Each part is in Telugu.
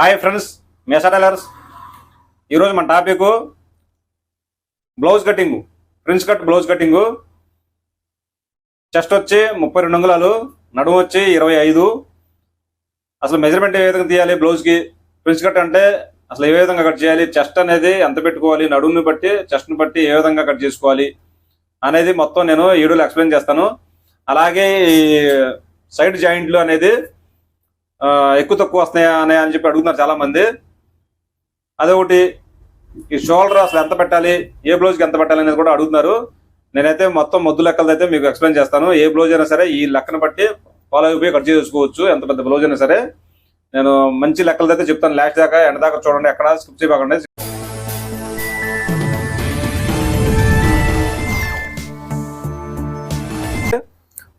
హాయ్ ఫ్రెండ్స్ మేసా టైలర్స్ ఈరోజు మన topic blouse cutting. Prince cut blouse cutting. Chest వచ్చి ముప్పై రెండు అంగుళాలు నడుము వచ్చి ఇరవై ఐదు. అసలు మెజర్మెంట్ ఏ విధంగా తీయాలి బ్లౌజ్కి? ప్రిన్స్ కట్ అంటే అసలు ఏ విధంగా కట్ చేయాలి? చెస్ట్ అనేది ఎంత పెట్టుకోవాలి? నడుముని బట్టి చెస్ట్ని బట్టి ఏ విధంగా కట్ చేసుకోవాలి? అనేది మొత్తం నేను ఈ వీడియోలో ఎక్స్ప్లెయిన్ చేస్తాను. అలాగే ఈ సైడ్ జాయింట్లు అనేది ఎక్కువ తక్కువ వస్తున్నాయా అని అని చెప్పి అడుగుతున్నారు చాలా మంది అదొకటి. ఈ షోల్డర్ అసలు ఎంత పెట్టాలి ఏ బ్లౌజ్కి ఎంత పెట్టాలి అనేది కూడా అడుగుతున్నారు. నేనైతే మొత్తం మొద్దు లెక్కలతో అయితే మీకు ఎక్స్ప్లెయిన్ చేస్తాను. ఏ బ్లౌజ్ అయినా సరే ఈ లెక్కను బట్టి ఫాలో అయిపోయి కట్ చేసుకోవచ్చు ఎంత పెద్ద బ్లౌజ్ అయినా సరే. నేను మంచి లెక్కలైతే అయితే చెప్తాను. లాస్ట్ దాకా ఎండ దాకా చూడండి. ఎక్కడ స్కిప్ చేయకండి.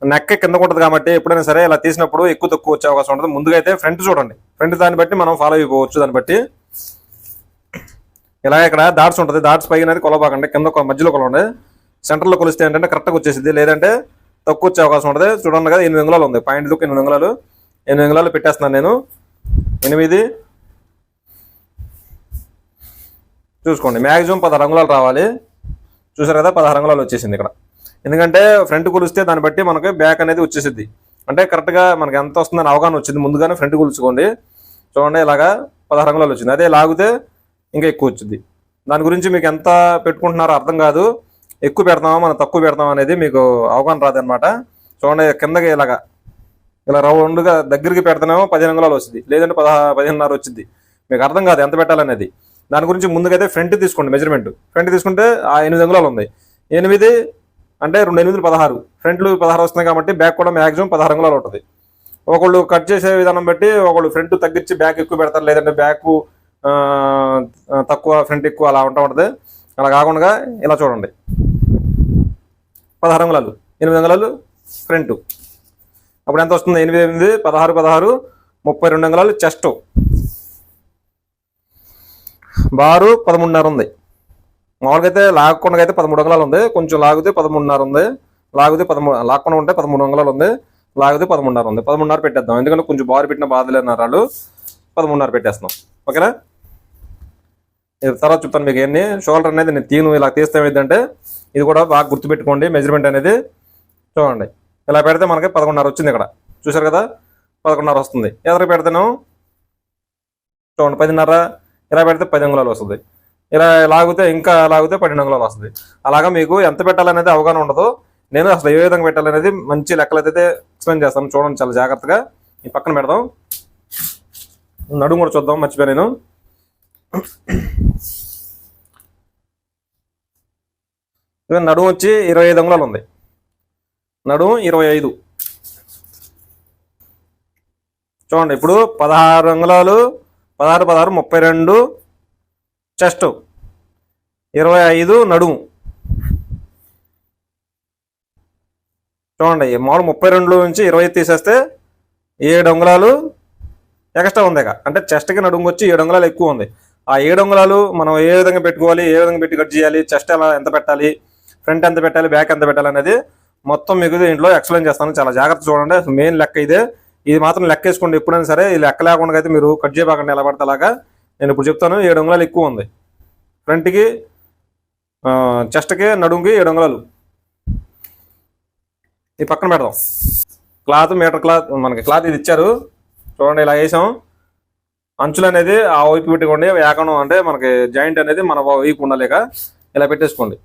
నెక్క కింద ఉంటుంది కాబట్టి ఎప్పుడైనా సరే ఇలా తీసినప్పుడు ఎక్కువ తక్కువ వచ్చే అవకాశం ఉంటుంది. ముందుగా అయితే ఫ్రంట్ చూడండి. ఫ్రంట్ దాన్ని బట్టి మనం ఫాలో అయిపోవచ్చు దాన్ని బట్టి. ఇలా ఇక్కడ డాట్స్ ఉంటుంది. డాట్స్ పైన అనేది కొలబాకండి కింద మధ్యలో కొలవండి సెంటర్లో కొలిస్తే ఏంటంటే కరెక్ట్గా వచ్చేసింది లేదంటే తక్కువ వచ్చే అవకాశం ఉంటుంది. చూడండి కదా ఎనిమిది అంగుళాలు ఉంది. పాయింట్ దుక్ ఎనిమిది అంగుళాలు. ఎనిమిది అంగుళాలు పెట్టేస్తున్నాను నేను. ఎనిమిది. చూసుకోండి. మ్యాక్సిమం పదహారు అంగుళాలు రావాలి. చూసారు కదా పదహారు అంగుళాలు వచ్చేసింది ఇక్కడ. ఎందుకంటే ఫ్రంట్ కొలిస్తే దాన్ని బట్టి మనకి బ్యాక్ అనేది వచ్చేసిద్ది. అంటే కరెక్ట్గా మనకి ఎంత వస్తుందని అవగాహన వచ్చింది. ముందుగానే ఫ్రంట్ కొలుచుకోండి. చూడండి ఇలాగా పదహారు అంగుళాలు వచ్చింది. అదే లాగితే ఇంకా ఎక్కువ వచ్చింది. దాని గురించి మీకు ఎంత పెట్టుకుంటున్నారో అర్థం కాదు. ఎక్కువ పెడతామా మనం తక్కువ పెడతామా అనేది మీకు అవగాహన రాదనమాట చూడండి కిందకి ఇలాగా ఇలా రౌండ్గా దగ్గరికి పెడతానేమో పదిహేను అంగుళాలు వస్తుంది. లేదంటే పదహా పదిహేనున్నర వచ్చింది. మీకు అర్థం కాదు ఎంత పెట్టాలనేది. దాని గురించి ముందుకైతే ఫ్రంట్ తీసుకోండి మెజర్మెంట్ ఫ్రంట్ తీసుకుంటే ఆ ఎనిమిది అంగుళాలు ఉంది ఎనిమిది అంటే రెండు ఎనిమిది పదహారు. ఫ్రంట్లు పదహారు వస్తున్నాయి కాబట్టి బ్యాక్ కూడా మ్యాక్సిమం పదహారు అంగుళాలు ఉంటుంది. ఒకళ్ళు కట్ చేసే విధానం బట్టి ఒకళ్ళు ఫ్రంట్ తగ్గించి బ్యాక్ ఎక్కువ పెడతారు. లేదంటే బ్యాక్ తక్కువ ఫ్రంట్ ఎక్కువ అలా ఉంటా ఉంటుంది. అలా కాకుండా ఇలా చూడండి. పదహారు అంగుళాలు. ఎనిమిది అంగుళాలు ఫ్రంట్. అప్పుడు ఎంత వస్తుంది? ఎనిమిది ఎనిమిది పదహారు పదహారు ముప్పై రెండు అంగుళాలు చెస్ట్. బారు పదమూడున్నర ఉంది. మామూలుగా అయితే లాగకుండా అయితే పదమూడు అంగుళాలు ఉంది కొంచెం లాగితే పదమూడున్నర ఉంది లాగితే పదమూడు లాక్కుండా ఉంటే పదమూడు అంగుళాలు ఉంది లాగితే పదమూడున్నర ఉంది పదమూడున్నర పెట్టేద్దాం. ఎందుకంటే కొంచెం బారు పెట్టిన బాధలే నరాలు పదమూడున్నర పెట్టేస్తున్నాం. ఓకేనా? ఇది తర్వాత చెప్తాను మీకు ఎన్ని షోల్డర్ అనేది నేను తీను ఇలా తీస్తే ఏంటంటే ఇది కూడా బాగా గుర్తుపెట్టుకోండి. మెజర్మెంట్ అనేది చూడండి. ఇలా పెడితే మనకి పదకొండున్నర వచ్చింది ఇక్కడ. చూసారు కదా? పదకొండున్నర వస్తుంది. ఎదురు పెడితేను? చూడండి పదిన్నర. ఇలా పెడితే పది అంగుళాలు వస్తుంది. ఇలా లాగితే ఇంకా లాగితే పన్నెండు అంగుళాలు వస్తుంది. అలాగా మీకు ఎంత పెట్టాలనేది అవగాహన ఉండదు. నేను అసలు ఏ విధంగా పెట్టాలనేది మంచి లెక్కలు అయితే ఎక్స్ప్లెయిన్ చేస్తాను. చూడండి చాలా జాగ్రత్తగా. ఈ పక్కన పెడదాం. నడుము కూడా చూద్దాం. మర్చిపోయా నేను. నడుము వచ్చి ఇరవై ఐదు అంగుళాలు ఉంది. నడుము ఇరవై ఐదు. చూడండి ఇప్పుడు పదహారు అంగుళాలు పదహారు పదహారు ముప్పై రెండు చెస్ట్. ఇరవై ఐదు నడుము. చూడండి మామూలు ముప్పై రెండు నుంచి ఇరవై ఐదు తీసేస్తే ఏడు అంగుళాలు ఎక్స్ట్రా ఉంది అంటే చెస్ట్కి నడుము వచ్చి ఏడు అంగుళాలు ఎక్కువ ఉంది. ఆ ఏడు అంగుళాలు మనం ఏ విధంగా పెట్టుకోవాలి ఏ విధంగా పెట్టి కట్ చేయాలి చెస్ట్ ఎలా ఎంత పెట్టాలి ఫ్రంట్ ఎంత పెట్టాలి బ్యాక్ ఎంత పెట్టాలి అనేది మొత్తం మీకు దీంట్లో ఎక్స్ప్లెయిన్ చేస్తాను. చాలా జాగ్రత్త చూడండి. మెయిన్ లెక్క ఇదే. ఇది మాత్రం లెక్క వేసుకోండి. ఎప్పుడైనా సరే ఈ లెక్క లేకుండా అయితే మీరు కట్ చేయబాకండి. ఎలా పడితే అలాగా. నేను ఇప్పుడు చెప్తాను ఏడు అంగుళాలు ఎక్కువ ఉంది. ఫ్రంట్కి చెస్ట్కి నడుముకి ఏడు అంగుళాలు. ఈ పక్కన పెడదాం. క్లాత్ మీటర్ క్లాత్ మనకి క్లాత్ ఇది ఇచ్చారు. చూడండి ఇలా వేసాం. అంచులు అనేది ఆ వైపు పెట్టుకోండి ఏకనం అంటే మనకి జాయింట్ అనేది మన వైపు ఉండలేక ఇలా పెట్టేసుకోండి.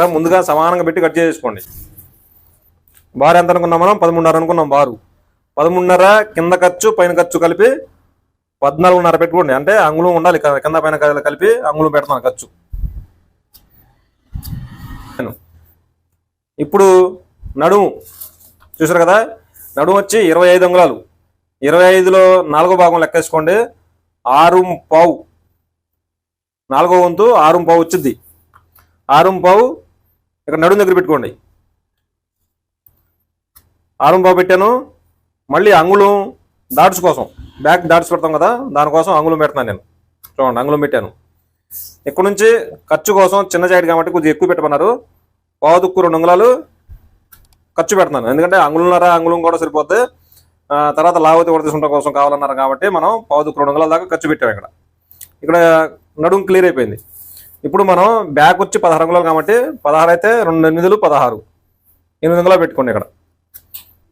ఇలా ముందుగా సమానంగా పెట్టి కట్ చేసుకోండి బారు ఎంత అనుకున్నాం మనం? పదమూడున్నర అనుకున్నాం బారు. పదమూడున్నర కింద ఖర్చు పైన ఖర్చు కలిపి పద్నాలుగున్నర పెట్టుకోండి. అంటే అంగుళం ఉండాలి కింద పైన కలిపి అంగుళం పెడతాను ఖర్చు. ఇప్పుడు నడుము. చూసారు కదా? నడుము వచ్చి ఇరవై ఐదు అంగుళాలు. ఇరవై ఐదులో నాలుగో భాగం లెక్కేసుకోండి. ఆరు పావు. నాలుగో వంతు ఆరు పావు వచ్చింది ఆరు పావు ఇక్కడ నడుము దగ్గర పెట్టుకోండి. ఆరం బాగా పెట్టాను. మళ్ళీ అంగుళం డాట్స్ కోసం. బ్యాక్ డాట్స్ పెడతాం కదా దానికోసం అంగుళం పెడుతున్నాను నేను. చూడండి అంగుళం పెట్టాను. ఇక్కడ నుంచి ఖర్చు కోసం చిన్న జాకెట్ కాబట్టి కొద్దిగా ఎక్కువ పెట్టమన్నారు. పావుదుక్కు రెండు అంగుళాలు ఖర్చు పెడుతున్నాను. ఎందుకంటే అంగుళంన్నర అంగుళం కూడా సరిపోతే తర్వాత లావతి కూడా తీసుకుంటాం కోసం కావాలన్నారు కాబట్టి మనం పావుదుక్కు రెండు అంగుళాల దాకా ఖర్చు పెట్టాం ఇక్కడ. ఇక్కడ నడుము క్లియర్ అయిపోయింది. ఇప్పుడు మనం బ్యాక్ వచ్చి పదహారు అంగుళాలు కాబట్టి పదహారు అయితే రెండు ఎనిమిదిలు పదహారు. ఎనిమిది అంగుళాలు పెట్టుకోండి ఇక్కడ.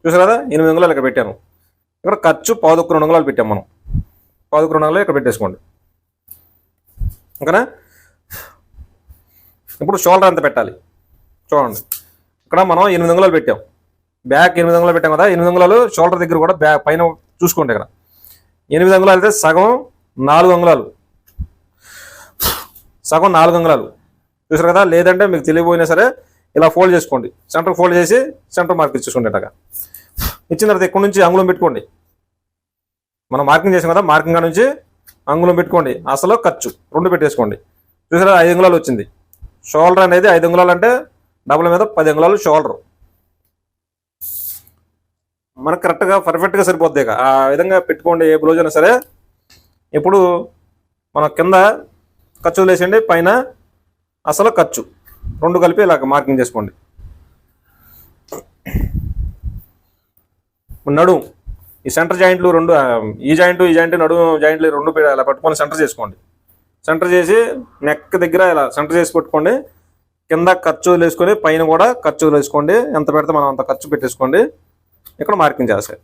చూసారు కదా? ఎనిమిది అంగుళాలు ఇక్కడ పెట్టాను. ఇక్కడ ఖర్చు పాదుకు రెండు అంగుళాలు పెట్టాం మనం. పాదుకు రెండు అంగుళాలు ఇక్కడ పెట్టేసుకోండి. ఓకేనా? ఇప్పుడు షోల్డర్ ఎంత పెట్టాలి? చూడండి. ఇక్కడ మనం ఎనిమిది అంగుళాలు పెట్టాం. బ్యాక్ ఎనిమిది అంగుళాలు పెట్టాం కదా? ఎనిమిది అంగుళాలు షోల్డర్ దగ్గర కూడా బ్యాక్ పైన చూసుకోండి ఇక్కడ. ఎనిమిది అంగుళాలు అయితే సగం నాలుగు అంగుళాలు. సగం నాలుగు అంగుళాలు. చూసారు కదా? లేదంటే మీకు తెలియపోయినా సరే ఇలా ఫోల్డ్ చేసుకోండి. సెంటర్ ఫోల్డ్ చేసి సెంటర్ మార్క్ ఇచ్చేసుకోండి అట్టగా ఇచ్చిన తర్వాత ఇక్కడ నుంచి అంగుళం పెట్టుకోండి? మనం మార్కింగ్ చేసాం కదా? మార్కింగ్ నుంచి అంగుళం పెట్టుకోండి. అసలు ఖర్చు. రెండు పెట్టేసుకోండి. చూసారా ఐదు అంగుళాలు వచ్చింది. షోల్డర్ అనేది ఐదు అంగుళాలు అంటే డబుల్ మీద పది అంగుళాలు షోల్డర్ మనకు కరెక్ట్గా పర్ఫెక్ట్గా సరిపోద్ది ఆ విధంగా పెట్టుకోండి ఏ బ్లౌజ్ అయినా సరే. ఇప్పుడు మన కింద ఖర్చు వేసేయండి పైన అసలు ఖర్చు. రెండు కలిపి ఇలా మార్కింగ్ చేసుకోండి. నడుము ఈ సెంటర్ జాయింట్లు రెండు ఈ జాయింట్ ఈ జాయింట్ నడుము జాయింట్లు రెండు ఇలా పట్టుకొని సెంటర్ చేసుకోండి. సెంటర్ చేసి నెక్ దగ్గర ఇలా సెంటర్ చేసి పెట్టుకోండి. కింద ఖర్చు వేసుకొని పైన కూడా ఖర్చు వేసుకోండి ఎంత పెడితే మనం అంత ఖర్చు పెట్టేసుకోండి. ఇక్కడ మార్కింగ్ చేస్తాయి.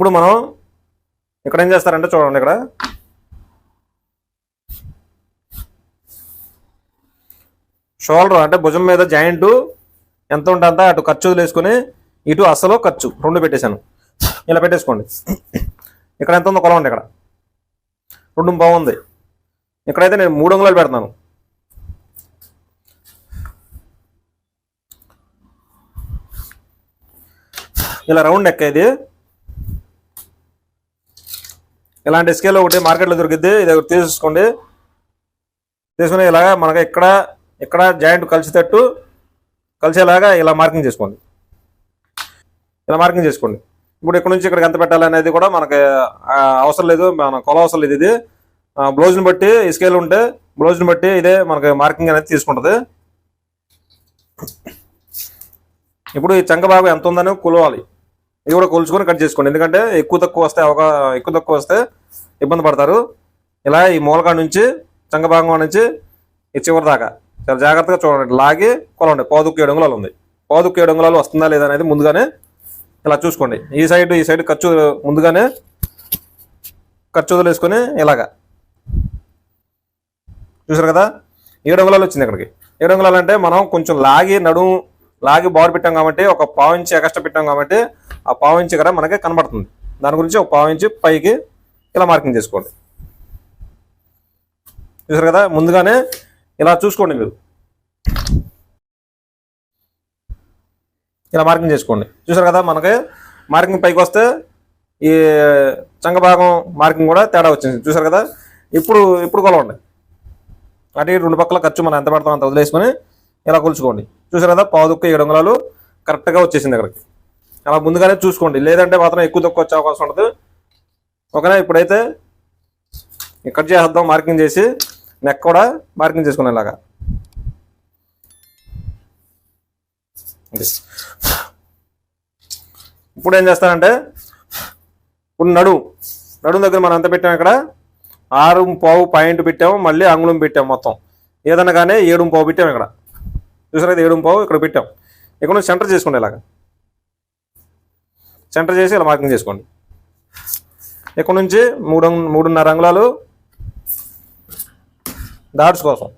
ఇప్పుడు మనం ఇక్కడ ఏం చేస్తారంటే చూడండి ఇక్కడ. షోల్డర్ అంటే భుజం మీద జాయింట్ ఎంత ఉంటే అంత అటు ఖర్చు వదిలేసుకుని ఇటు అసలు ఖర్చు రెండు పెట్టేశాను. ఇలా పెట్టేసుకోండి. ఇక్కడ ఎంత ఉందో కొలవండి ఇక్కడ. రెండు బాగుంది. ఇక్కడైతే నేను మూడు అంగుళాలు పెడతాను. ఇలా రౌండ్ ఎక్కేది. ఇలాంటి స్కేల్ ఒకటి మార్కెట్లో దొరికిద్ది. ఇది ఒకటి తీసుకోండి తీసుకుని ఇలాగా మనకి ఇక్కడ ఇక్కడ జాయింట్ కలిసేటట్టు కలిసేలాగా ఇలా మార్కింగ్ చేసుకోండి. ఇలా మార్కింగ్ చేసుకోండి. ఇప్పుడు ఇక్కడ నుంచి ఇక్కడికి ఎంత పెట్టాలి అనేది కూడా మనకి అవసరం లేదు. మన కొల అవసరం లేదు ఇది. బ్లౌజ్ని బట్టి ఈ స్కేల్ ఉంటే బ్లౌజ్ని బట్టి ఇదే మనకి మార్కింగ్ అనేది తీసుకుంటుంది. ఇప్పుడు ఈ చంక భాగం ఎంత ఉందని కొలవాలి. ఇది కూడా కొలుచుకొని కట్ చేసుకోండి. ఎందుకంటే ఎక్కువ తక్కువ వస్తే ఒక ఎక్కువ తక్కువ వస్తే ఇబ్బంది పడతారు. ఇలా ఈ మూలకాడ నుంచి చంగభాగం నుంచి ఈ చివరి దాకా చాలా జాగ్రత్తగా చూడండి. లాగి కొలండి పాదుకు ఏడు అంగుళాలు ఉంది. పాదుకు ఏడు అంగుళాలు వస్తుందా లేదా అనేది ముందుగానే ఇలా చూసుకోండి. ఈ సైడ్ ఈ సైడ్ ఖర్చు ముందుగానే ఖర్చు వదిలేసుకొని ఇలాగా. చూసారు కదా? ఏడు అంగుళాలు వచ్చింది ఇక్కడికి. ఏడు అంగుళాలు అంటే మనం కొంచెం లాగి నడుము లాగి బార్ పెట్టాం కాబట్టి ఒక పావు ఇంచి ఎక్స్ట్రా పెట్టాం కాబట్టి ఆ పావు ఇంచి కూడా మనకి కనబడుతుంది. దాని గురించి ఒక పావు ఇంచి పైకి ఇలా మార్కింగ్ చేసుకోండి. చూసారు కదా? ముందుగానే ఇలా చూసుకోండి మీరు. ఇలా మార్కింగ్ చేసుకోండి. చూసారు కదా? మనకి మార్కింగ్ పైకి వస్తే ఈ చంగ భాగం మార్కింగ్ కూడా తేడా వచ్చింది. చూసారు కదా? ఇప్పుడు ఇప్పుడు కొలవండి. అంటే ఇటు రెండు పక్కల ఖర్చు మనం ఎంత పడతాం అంత వదిలేసుకొని ఇలా కొలుచుకోండి? చూసారు కదా? పావు దుక్క ఏడు అంగుళాలు కరెక్ట్గా వచ్చేసింది అక్కడికి. అలా ముందుగానే చూసుకోండి. లేదంటే మాత్రం ఎక్కువ తక్కువ వచ్చే అవకాశం ఉండదు. ఓకేనా? ఇప్పుడైతే ఇక్కడ కట్ చేసేద్దాం మార్కింగ్ చేసి నెక్ కూడా మార్కింగ్ చేసుకునే ఇలాగా ఇప్పుడు ఏం చేస్తానంటే ఇప్పుడు నడు. నడుము దగ్గర మనం ఎంత పెట్టాం ఇక్కడ? ఆరు పావు పాయింట్ పెట్టాము మళ్ళీ అంగుళం పెట్టాము మొత్తం. ఏదన్నా కానీ ఏడు పావు పెట్టాము ఇక్కడ. చూసారా ఇది ఏడు పావు ఇక్కడ పెట్టాం. ఇక్కడ నుంచి సెంటర్ చేసుకోండి ఇలాగ. సెంటర్ చేసి ఇలా మార్కింగ్ చేసుకోండి. ఇక్కడ నుంచి మూడు మూడున్నర అంగుళాలు డాట్స్ కోసం.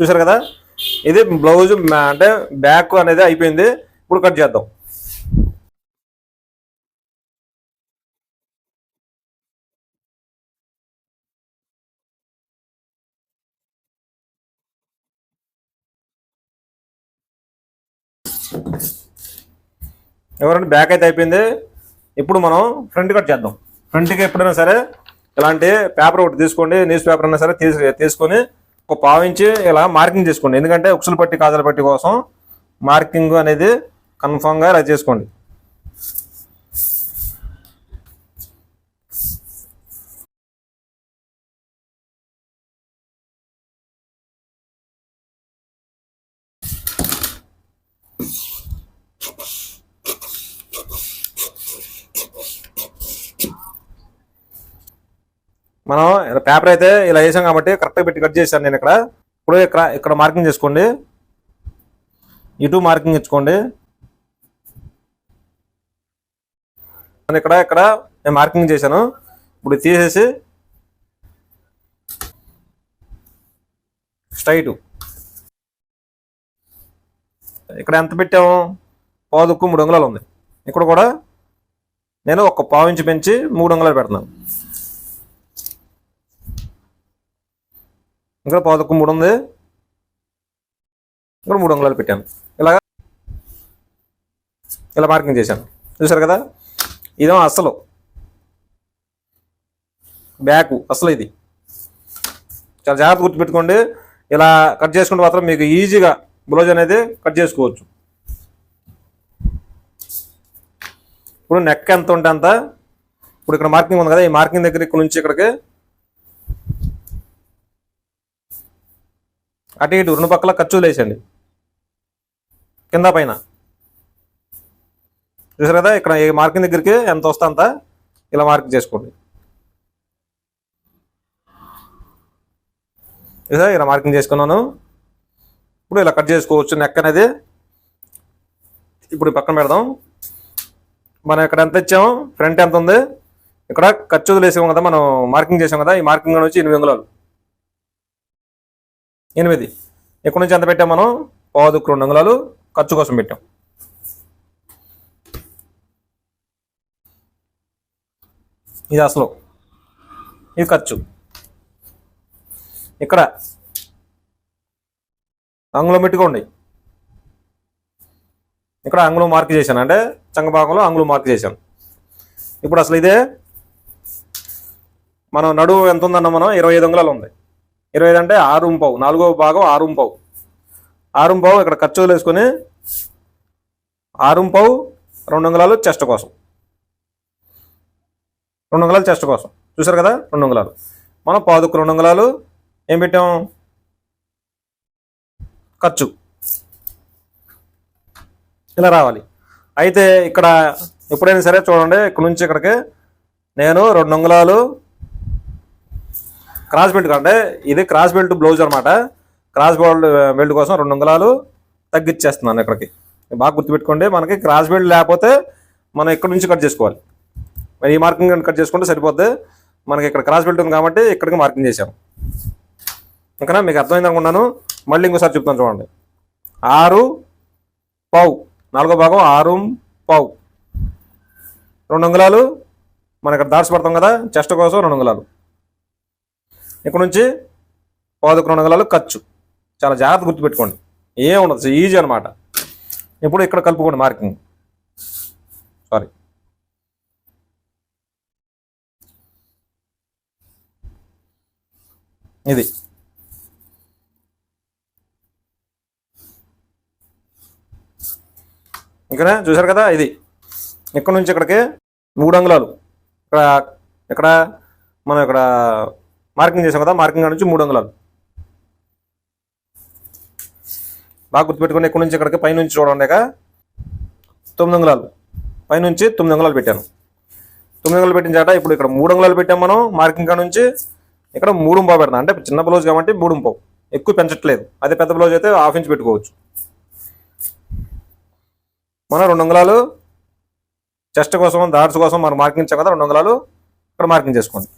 చూసారు కదా? ఇది బ్లౌజ్ అంటే బ్యాక్ అనేది అయిపోయింది. ఇప్పుడు కట్ చేద్దాం. ఎవరంటే బ్యాక్ అయితే అయిపోయింది ఇప్పుడు మనం ఫ్రంట్ కట్ చేద్దాం. ఫ్రంట్కి ఎప్పుడైనా సరే ఇలాంటి పేపర్ ఒకటి తీసుకోండి న్యూస్ పేపర్ అయినా సరే తీసు తీసుకొని ఒక పావించి ఇలా మార్కింగ్ చేసుకోండి. ఎందుకంటే ఉక్సులు పట్టి కాజల పట్టి కోసం మార్కింగ్ అనేది కన్ఫామ్గా ఇలా చేసుకోండి. మనం పేపర్ అయితే ఇలా వేసాం కాబట్టి కరెక్ట్గా పెట్టి కట్ చేశాను నేను ఇక్కడ. ఇప్పుడు ఇక్కడ ఇక్కడ మార్కింగ్ చేసుకోండి. ఇటు మార్కింగ్ ఇచ్చుకోండి. ఇక్కడ ఇక్కడ నేను మార్కింగ్ చేశాను. ఇప్పుడు తీసేసి స్ట్రైట్ ఇక్కడ ఎంత పెట్టాము? పాదుకు మూడు అంగుళాలు ఉంది. ఇక్కడ కూడా నేను ఒక పావు ఇంచు పెంచి మూడు అంగుళాలు పెడుతున్నాను. ఇక్కడ పావుదక్కు మూడు ఉంది. ఇక్కడ మూడు అంగుళాలు పెట్టాను. ఇలాగా ఇలా మార్కింగ్ చేశాను. చూసారు కదా? ఇదేమో అసలు. బ్యాక్ అసలు ఇది. చాలా జాగ్రత్త గుర్తుపెట్టుకోండి. ఇలా కట్ చేసుకుంటే మాత్రం మీకు ఈజీగా బ్లౌజ్ అనేది కట్ చేసుకోవచ్చు. ఇప్పుడు నెక్ ఎంత ఉంటే అంత. ఇప్పుడు ఇక్కడ మార్కింగ్ ఉంది కదా ఈ మార్కింగ్ దగ్గర ఇక్కడ నుంచి ఇక్కడికి అటు ఇటు రెండు పక్కల ఖర్చులు వేసండి. కింద పైన. చూసారు కదా ఇక్కడ ఈ మార్కింగ్ దగ్గరికి ఎంత వస్తే అంత ఇలా మార్క్ చేసుకోండి. చూసా ఇలా మార్కింగ్ చేసుకున్నాను. ఇప్పుడు ఇలా కట్ చేసుకోవచ్చు నెక్ అనేది. ఇప్పుడు పక్కన పెడదాం. మనం ఇక్కడ ఎంత ఇచ్చాము ఫ్రంట్ ఎంత ఉంది? ఇక్కడ ఖర్చు వదిలేసాం కదా మనం మార్కింగ్ చేసాం కదా ఈ మార్కింగ్ నుంచి ఎనిమిది వందలు. ఎనిమిది. ఇక్కడ నుంచి ఎంత పెట్టాం మనం? పావుదుక్కు రెండు అంగుళాలు ఖర్చు కోసం పెట్టాం. ఇది అసలు. ఇది ఖర్చు. ఇక్కడ. అంగుళం పెట్టుకోండి. ఇక్కడ అంగుళం మార్క్ చేశాను. అంటే చంగభాగంలో అంగుళం మార్క్ చేశాను. ఇప్పుడు అసలు ఇదే. మనం నడువు ఎంత ఉందన్న మనం ఇరవై ఐదు అంగుళాలు ఉంది. ఇరవై ఐదు అంటే ఆరు పావు నాలుగో భాగం ఆరు పావు ఆరు పావు ఇక్కడ ఖర్చులు వేసుకొని ఆరు పావు రెండు అంగుళాలు చెస్ట్ కోసం. రెండు అంగుళాలు చెస్ట్ కోసం. చూసారు కదా? రెండు అంగుళాలు మనం పాదుకు రెండు అంగుళాలు ఏం పెట్టాం? ఖర్చు. ఇలా రావాలి. అయితే ఇక్కడ ఎప్పుడైనా సరే చూడండి ఇక్కడ నుంచి ఇక్కడికి నేను రెండు అంగుళాలు క్రాస్ బెల్ట్ అంటే ఇది క్రాస్ బెల్ట్ బ్లౌజ్ అనమాట క్రాస్ బెల్ట్ బెల్ట్ కోసం రెండు అంగుళాలు తగ్గించేస్తున్నాను ఇక్కడికి. బాగా గుర్తుపెట్టుకోండి మనకి క్రాస్ బెల్ట్ లేకపోతే మనం ఇక్కడ నుంచి కట్ చేసుకోవాలి? మరి ఈ మార్కింగ్ కట్ చేసుకుంటే సరిపోద్ది. మనకి ఇక్కడ క్రాస్ బెల్ట్ ఉంది కాబట్టి ఇక్కడికి మార్కింగ్ చేశాం ఓకేనా? మీకు అర్థమైంది అనుకున్నాను. మళ్ళీ ఇంకోసారి చెప్తాను చూడండి. ఆరు పావు. నాలుగో భాగం ఆరు పావు. రెండు అంగుళాలు మన ఇక్కడ దాట్స్ పడతాం కదా? చెస్ట్ కోసం రెండు అంగుళాలు ఇక్కడ నుంచి పావుదకు రెండు అంగుళాలు ఖర్చు. చాలా జాగ్రత్త గుర్తుపెట్టుకోండి. ఏం ఉండదు ఈజీ అనమాట ఇప్పుడు ఇక్కడ కలుపుకోండి మార్కింగ్ సారీ ఇది. ఇక్కడ చూసారు కదా ఇది. ఇక్కడ నుంచి ఇక్కడికి మూడు అంగుళాలు. ఇక్కడ ఇక్కడ మనం ఇక్కడ మార్కింగ్ చేసాం కదా మార్కింగ్ నుంచి మూడు అంగుళాలు బాగా గుర్తుపెట్టుకుని ఎక్కడి నుంచి ఇక్కడికి పైనుంచి చూడండి తొమ్మిది అంగుళాలు పైనుంచి తొమ్మిది అంగుళాలు పెట్టాను. తొమ్మిది అంగుళాలు పెట్టిన చాట ఇప్పుడు ఇక్కడ మూడు అంగుళాలు పెట్టాం మనం మార్కింగ్ కాడ నుంచి. ఇక్కడ మూడు పావు పెడతాం. అంటే చిన్న బ్లౌజ్ కాబట్టి మూడు పావు. ఎక్కువ పెంచట్లేదు. అదే పెద్ద బ్లౌజ్ అయితే హాఫ్ ఇంచ్ పెట్టుకోవచ్చు. మనం రెండు అంగుళాలు చెస్ట్ కోసం దాట్స్ కోసం మనం మార్కింగ్ ఇచ్చాం కదా రెండు అంగుళాలు ఇక్కడ మార్కింగ్ చేసుకోండి.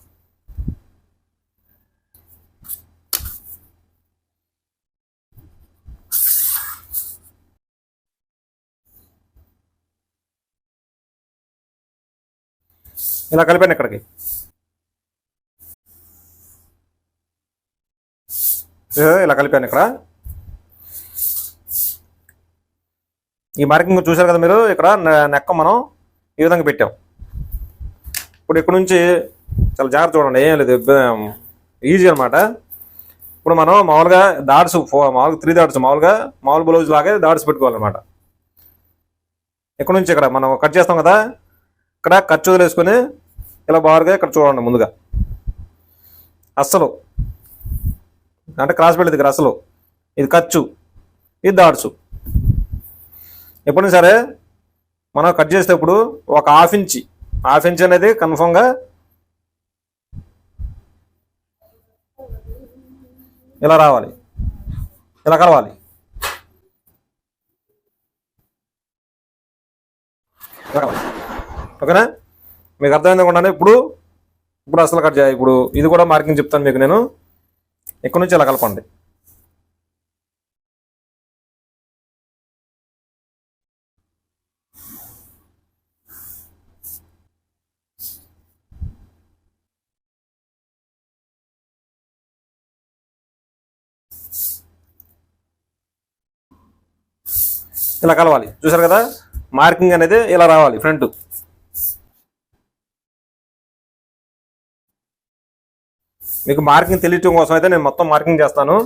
ఇలా కలిపాను ఇక్కడికి. ఇలా కలిపాను ఇక్కడ. ఈ మార్కింగ్ చూశారు కదా మీరు? ఇక్కడ నెక్క మనం ఈ విధంగా పెట్టాం. ఇప్పుడు ఇక్కడ నుంచి చాలా జాగ్రత్త చూడండి ఏం లేదు ఈజీ అనమాట ఇప్పుడు మనం మామూలుగా దాడ్స్ మామూలుగా త్రీ దాడ్స్ మామూలుగా మామూలు బ్లౌజ్ లాగే దాడ్స్ పెట్టుకోవాలన్నమాట. ఇక్కడ నుంచి ఇక్కడ మనం కట్ చేస్తాం కదా? ఇక్కడ ఖర్చు వదిలేసుకొని ఇలా బారుగా ఇక్కడ చూడండి ముందుగా. అస్సలు. అంటే క్రాస్ బెల్ట్ దగ్గర అసలు ఇది ఖర్చు. ఇది దాడ్సు. ఎప్పుడైనా సరే మనం కట్ చేసేటప్పుడు ఒక హాఫ్ ఇంచి హాఫ్ ఇంచ్ అనేది కన్ఫామ్గా ఇలా రావాలి. ఇలా కలవాలి. ఓకేనా? మీకు అర్థమైంది కూడా ఇప్పుడు ఇప్పుడు అసలు కట్ చేయాలి ఇప్పుడు ఇది కూడా మార్కింగ్ చెప్తాను మీకు నేను. ఇక్కడ నుంచి ఇలా కలపండి. ఇలా కలవాలి. చూసారు కదా? మార్కింగ్ అనేది ఇలా రావాలి ఫ్రంట్. మీకు మార్కింగ్ తెలియటం కోసం అయితే నేను మొత్తం మార్కింగ్ చేస్తాను.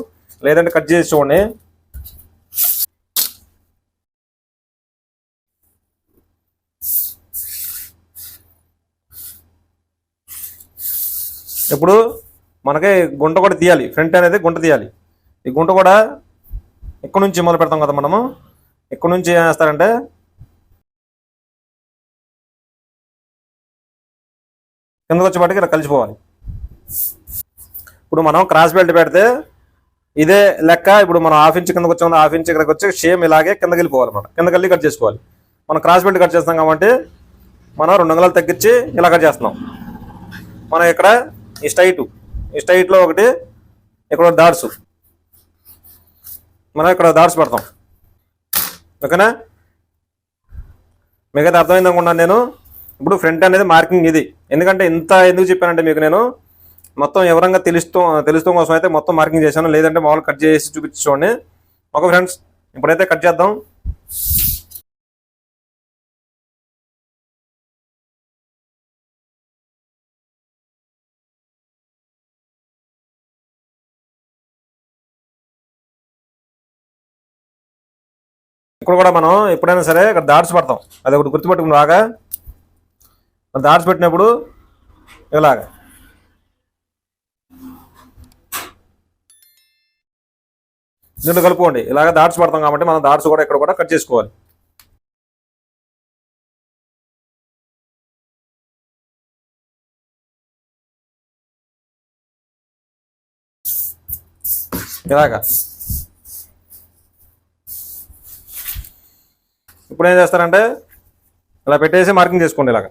లేదంటే కట్ చేసి చూడండి. ఇప్పుడు మనకి గుంట కూడా తీయాలి. ఫ్రంట్ అనేది గుంట తీయాలి. ఈ గుంట కూడా ఇక్కడ నుంచి మొదలు పెడతాం కదా మనము. ఇక్కడ నుంచి ఏం చేస్తారంటే కిందకు వచ్చేపాటికి ఇలా కలిసిపోవాలి. ఇప్పుడు మనం క్రాస్ బెల్ట్ పెడితే ఇదే లెక్క. ఇప్పుడు మనం హాఫ్ ఇంచ్ కిందకి వచ్చాము హాఫ్ ఇంచ్ ఇక్కడికి వచ్చి సేమ్ ఇలాగే కిందకి వెళ్ళిపోవాలన్నమాట మనం. కిందకి వెళ్ళి కట్ చేసుకోవాలి. మనం క్రాస్ బెల్ట్ కట్ చేస్తాం కాబట్టి మనం రెండు వందలు తగ్గించి ఇలా కట్ చేస్తున్నాం. మనం ఇక్కడ ఈ స్టైట్ ఈ స్టైట్లో ఒకటి ఇక్కడ దాడ్స్ మనం ఇక్కడ దాడ్స్ పెడతాం. ఓకేనా? మిగతా అర్థమైంది అనుకున్నాను నేను. ఇప్పుడు ఫ్రంట్ అనేది మార్కింగ్ ఇది. ఎందుకంటే ఇంత ఎందుకు చెప్పానంటే మీకు నేను మొత్తం వివరంగా తెలుస్తూ తెలుస్తూ కోసం అయితే మొత్తం మార్కింగ్ చేశాను. లేదంటే మామూలు కట్ చేసి చూపించుకోండి ఒక ఓకే ఫ్రెండ్స్ ఇప్పుడైతే కట్ చేద్దాం. ఇక్కడ కూడా మనం ఎప్పుడైనా సరే ఇక్కడ దాడ్స్ పడతాం. అది ఒకటి గుర్తుపెట్టుకుని రాగా దాడ్స్ పెట్టినప్పుడు ఇలాగా. దీంట్లో కలుపుకోండి. ఇలాగ దాట్స్ పడతాం కాబట్టి మనం దాట్స్ కూడా ఇక్కడ కూడా కట్ చేసుకోవాలి. ఇలాగా. ఇప్పుడు ఏం చేస్తారంటే ఇలా పెట్టేసి మార్కింగ్ చేసుకోండి ఇలాగా.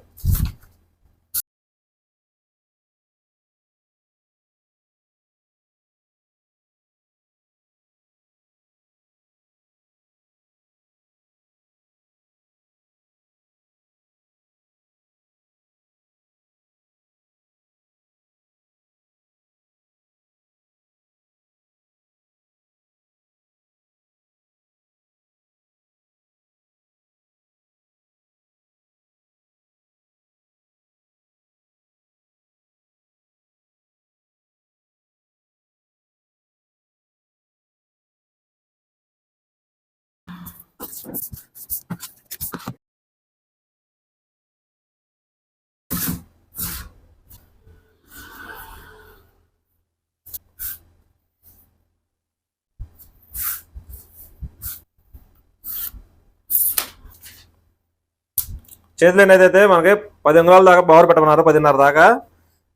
చేతులు ఏదైతే మనకి పది అంగుళాల దాకా బవర్ పెట్టమన్నారు పదిన్నర దాకా.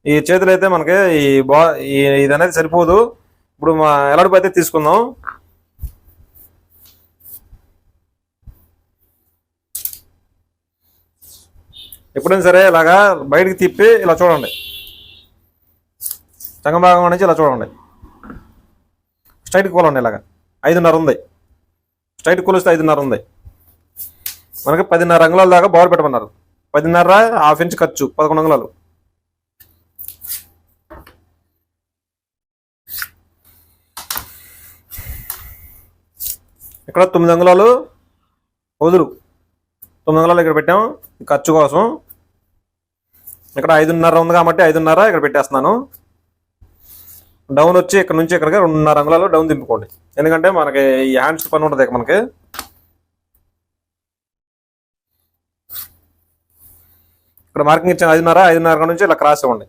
ఈ చేతులు అయితే మనకి ఈ బా ఈ ఇది అనేది సరిపోదు. ఇప్పుడు మా ఎలాడుపు అయితే తీసుకుందాం. ఎప్పుడైనా సరే ఇలాగా బయటికి తిప్పి ఇలా చూడండి. చంగభాగం నుంచి ఇలా చూడండి. స్ట్రైట్ కూలండి ఇలాగా. ఐదున్నర ఉంది. స్ట్రైట్ కూలిస్తే ఐదున్నర ఉంది. మనకి పదిన్నర అంగుళాల దాకా బోర్ పెట్టమన్నారు. పదిన్నర హాఫ్ ఇంచ్ ఖర్చు పదకొండు అంగుళాలు. ఇక్కడ తొమ్మిది అంగుళాలు. వదులు. తొమ్మిది అంగుళాలు ఇక్కడ పెట్టాం. ఖర్చు కోసం ఇక్కడ ఐదున్నర ఉంది కాబట్టి ఐదున్నర ఇక్కడ పెట్టేస్తున్నాను. డౌన్ వచ్చి ఇక్కడ నుంచి ఇక్కడికి రెండున్నర అంగుళాలు డౌన్ దింపుకోండి. ఎందుకంటే మనకి ఈ హ్యాండ్స్ పని ఉంటుంది ఇక మనకి. ఇక్కడ మార్కింగ్ ఇచ్చిన ఐదున్నర ఐదున్నర నుంచి ఇలా క్రాస్ ఇవ్వండి.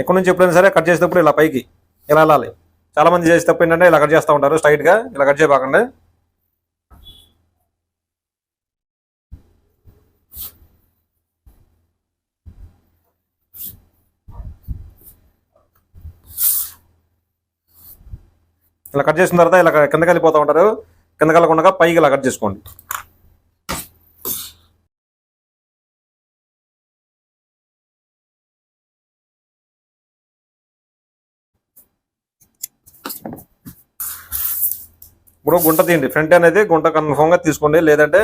ఇక్కడ నుంచి ఎప్పుడైనా సరే కట్ చేసేటప్పుడు ఇలా పైకి ఇలా వెళ్ళాలి. చాలా మంది చేసేటప్పుడు ఏంటంటే ఇలా కట్ చేస్తూ ఉంటారు స్ట్రైట్గా ఇలా కట్ చేయబాకండి. ఇలా కట్ చేసిన తర్వాత ఇలా కిందకి వెళ్ళిపోతూ ఉంటారు. కిందకి వెళ్ళకుండా పైకి ఇలా కట్ చేసుకోండి. ఇప్పుడు గుంట తీయండి. ఫ్రంట్ అనేది గుంట కన్ఫామ్గా తీసుకోండి. లేదంటే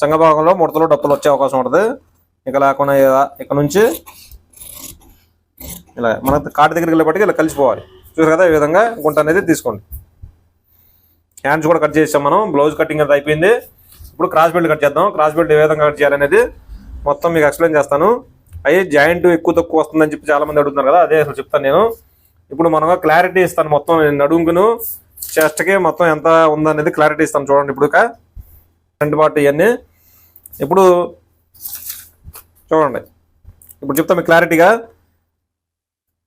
చంగభాగంలో ముడతలు డప్పులు వచ్చే అవకాశం ఉంటుంది. ఇక లేకుండా ఇక్కడ నుంచి ఇలా మన కాటి దగ్గరికి వెళ్ళేపటికి ఇలా కలిసిపోవాలి. చూసారు కదా ఈ విధంగా గుంట అనేది తీసుకోండి. హ్యాండ్స్ కూడా కట్ చేసాం మనం. బ్లౌజ్ కటింగ్ అది అయిపోయింది. ఇప్పుడు క్రాస్ బెల్ట్ కట్ చేద్దాం. క్రాస్ బెల్ట్ ఏ విధంగా కట్ చేయాలనేది మొత్తం మీకు ఎక్స్ప్లెయిన్ చేస్తాను. అవి జాయింట్ ఎక్కువ తక్కువ వస్తుందని చెప్పి చాలామంది అడుగుతున్నారు కదా అదే అసలు చెప్తాను నేను. ఇప్పుడు మనం క్లారిటీ ఇస్తాను మొత్తం నడుముకును. చెస్ట్కి మొత్తం ఎంత ఉందనేది క్లారిటీ ఇస్తాను చూడండి ఇప్పుడు ఫ్రంట్ పార్ట్ ఇవన్నీ. ఇప్పుడు చూడండి. ఇప్పుడు చెప్తాం మీకు క్లారిటీగా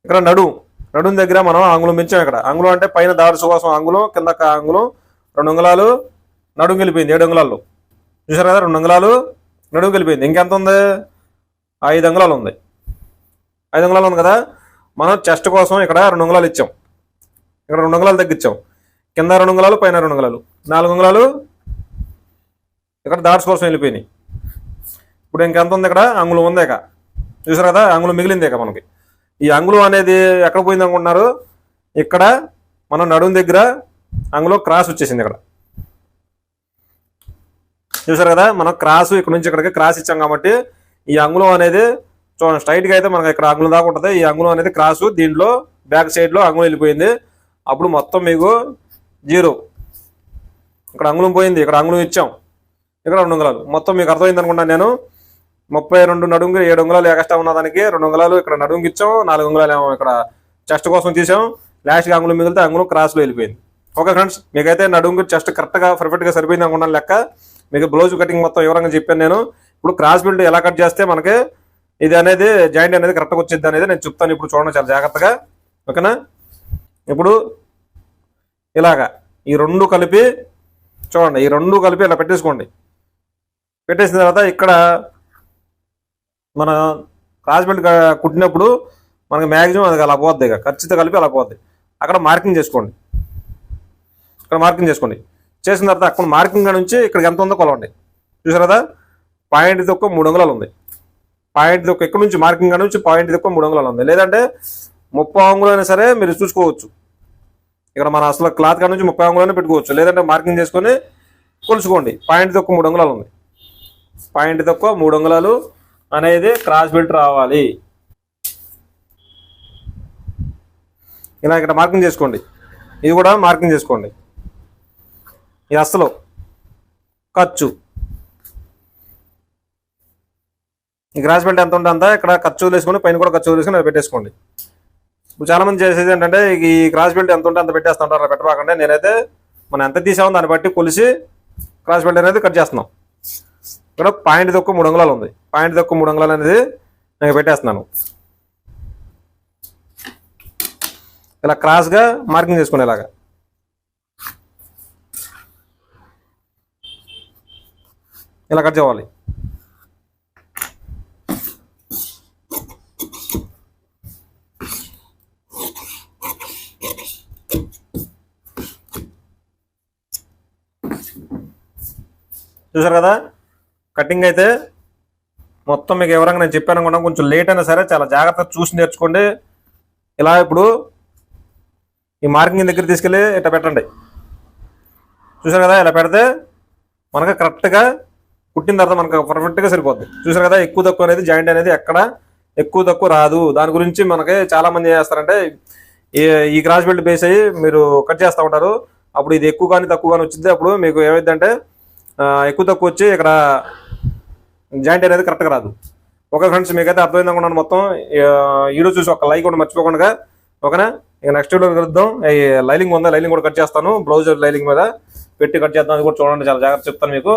ఇక్కడ నడుము. నడుం దగ్గర మనం ఆంగులం పెంచాం ఇక్కడ. అంగుళం అంటే పైన దారి సువాసం అంగుళం కింద అంగుళం రెండు అంగుళాలు నడుం వెళ్ళిపోయింది ఏడు అంగుళాలు చూసారు కదా రెండు అంగుళాలు నడుం వెళ్ళిపోయింది ఇంకెంత ఉంది? ఐదు అంగుళాలు ఉంది. ఐదు అంగుళాలు ఉంది కదా? మనం చెస్ట్ కోసం ఇక్కడ రెండు అంగుళాలు ఇచ్చాం. ఇక్కడ రెండు అంగుళాలు తగ్గించాం. కింద రెండు అంగుళాలు పైన రెండు అంగుళాలు. నాలుగు అంగుళాలు ఇక్కడ దాట్స్ కోసం వెళ్ళిపోయినాయి. ఇప్పుడు ఇంకెంత ఉంది ఇక్కడ? అంగుళం ఉంది ఇక. చూసారు కదా అంగుళం మిగిలింది ఇక మనకి. ఈ అంగుళం అనేది ఎక్కడ పోయింది అనుకుంటున్నారు? ఇక్కడ మనం నడుము దగ్గర అంగుళం క్రాస్ వచ్చేసింది ఇక్కడ. చూసారు కదా మనం క్రాస్ ఇక్కడ నుంచి ఇక్కడికి క్రాస్ ఇచ్చాం కాబట్టి ఈ అంగుళం అనేది చూడండి స్ట్రైట్గా అయితే మనకి ఇక్కడ అంగుళం దాకా ఉంటుంది. ఈ అంగుళం అనేది క్రాస్ దీంట్లో బ్యాక్ సైడ్లో అంగుళం వెళ్ళిపోయింది. అప్పుడు మొత్తం మీకు జీరో. ఇక్కడ అంగుళం పోయింది. ఇక్కడ అంగుళం ఇచ్చాం. ఇక్కడ రెండు అంగుళాలు. మొత్తం మీకు అర్థమైంది అనుకుంటాను నేను. ముప్పై రెండు నడుంగు ఏడు అంగుళాలు ఎక్స్ట్రా ఉన్న దానికి రెండు అంగుళాలు ఇక్కడ నడుంగు ఇచ్చాం నాలుగు అంగుళాలు ఏమో ఇక్కడ చెస్ట్ కోసం తీసాం. లాస్ట్గా అంగుళం మిగిలితే అంగుళం క్రాస్లో వెళ్ళిపోయింది. ఓకే ఫ్రెండ్స్ మీకైతే నడుంగు చెస్ట్ కరెక్ట్గా పర్ఫెక్ట్గా సరిపోయింది అనుకున్నాను లెక్క. మీకు బ్లౌజ్ కటింగ్ మొత్తం వివరంగా చెప్పాను నేను. ఇప్పుడు క్రాస్ బిల్డ్ ఎలా కట్ చేస్తే మనకి ఇది అనేది జాయింట్ అనేది కరెక్ట్గా వచ్చింది అనేది నేను చెప్తాను. ఇప్పుడు చూడండి చాలా జాగ్రత్తగా. ఓకేనా ఇప్పుడు ఇలాగా ఈ రెండు కలిపి చూడండి ఈ రెండు కలిపి ఇలా పెట్టేసుకోండి. పెట్టేసిన తర్వాత ఇక్కడ మన క్రాస్ బెల్ట్ కుట్టినప్పుడు మనకి మ్యాక్సిమం అది అలా పోద్ది ఇక. ఖర్చుతో కలిపి అలా పోద్ది. అక్కడ మార్కింగ్ చేసుకోండి. ఇక్కడ మార్కింగ్ చేసుకోండి. చేసిన తర్వాత అక్కడ మార్కింగ్ నుంచి ఇక్కడికి ఎంత ఉందో కొలవండి. చూసారు కదా? పాయింట్ దొక్క మూడు అంగుళాలు ఉంది. పాయింట్ దొక్క ఇక్కడ నుంచి మార్కింగ్ కాడ నుంచి పాయింట్ తక్కువ మూడు అంగుళాలు ఉంది. లేదంటే ముప్పై అంగుళైనా సరే మీరు చూసుకోవచ్చు. ఇక్కడ మన అసలు క్లాత్ కాడ నుంచి ముప్పై అంగుళాన్ని పెట్టుకోవచ్చు. లేదంటే మార్కింగ్ చేసుకొని కొలుచుకోండి. పాయింట్ తక్కువ మూడు అంగుళాలు ఉంది. పాయింట్ తక్కువ మూడు అంగుళాలు. అనేది క్రాస్ బెల్ట్ రావాలి. ఇలా ఇక్కడ మార్కింగ్ చేసుకోండి. ఇది కూడా మార్కింగ్ చేసుకోండి. ఇది అసలు ఖర్చు. ఈ క్రాస్ బెల్ట్ ఎంత ఉంటే అంత ఇక్కడ ఖర్చు వేసుకొని పైన కూడా ఖర్చు వేసుకొని అది పెట్టేసుకోండి. ఇప్పుడు చాలా మంది చేసేది ఏంటంటే ఈ క్రాస్ బెల్ట్ ఎంత ఉంటే అంత పెట్టేస్తుంటారు అలా పెట్టబాకండి నేనైతే మనం ఎంత తీసామో దాన్ని బట్టి కొలిసి క్రాస్ బెల్ట్ అనేది కట్ చేస్తున్నాం. ఇక్కడ పాయింట్ తక్కువ మూడు అంగుళాలు ఉంది. పాయింట్ తక్కువ మూడు అంగుళాలు అనేది నేను పెట్టేస్తున్నాను. ఇలా క్రాస్గా మార్కింగ్ చేసుకునేలాగా. ఇలా కట్ చేయాలి. చూసారు కదా? కటింగ్ అయితే మొత్తం మీకు ఎవరంగా నేను చెప్పాను అనుకున్నా కొంచెం లేట్ అయినా సరే చాలా జాగ్రత్తగా చూసి నేర్చుకోండి. ఇలా ఇప్పుడు ఈ మార్కింగ్ దగ్గర తీసుకెళ్ళి ఇట్లా పెట్టండి. చూసారు కదా ఇలా పెడితే మనకు కరెక్ట్గా కుట్టిన తర్వాత మనకు పర్ఫెక్ట్గా సరిపోద్ది. చూసారు కదా ఎక్కువ తక్కువ అనేది జాయింట్ అనేది ఎక్కడ ఎక్కువ తక్కువ రాదు. దాని గురించి మనకి చాలామంది ఏం చేస్తారంటే ఈ ఈ క్రాస్ బెల్ట్ బేస్ అయ్యి మీరు కట్ చేస్తూ ఉంటారు. అప్పుడు ఇది ఎక్కువ కానీ తక్కువ కానీ వచ్చింది అప్పుడు మీకు ఏమైందంటే ఎక్కువ తక్కువ వచ్చి ఇక్కడ జాయింట్ అనేది కరెక్ట్గా రాదు. ఓకే ఫ్రెండ్స్ మీకైతే అర్థమైంది అనుకున్నాను మొత్తం వీడియో చూసి ఒక లైక్ కూడా మర్చిపోకుండా ఓకేనా? ఇక నెక్స్ట్ వీడియో కలుద్దాం. ఈ లైలింగ్ ఉందా? లైలింగ్ కూడా కట్ చేస్తాను. బ్లౌజ్ లైలింగ్ మీద పెట్టి కట్ చేస్తాను అది కూడా చూడండి. చాలా జాగ్రత్త చెప్తాను మీకు.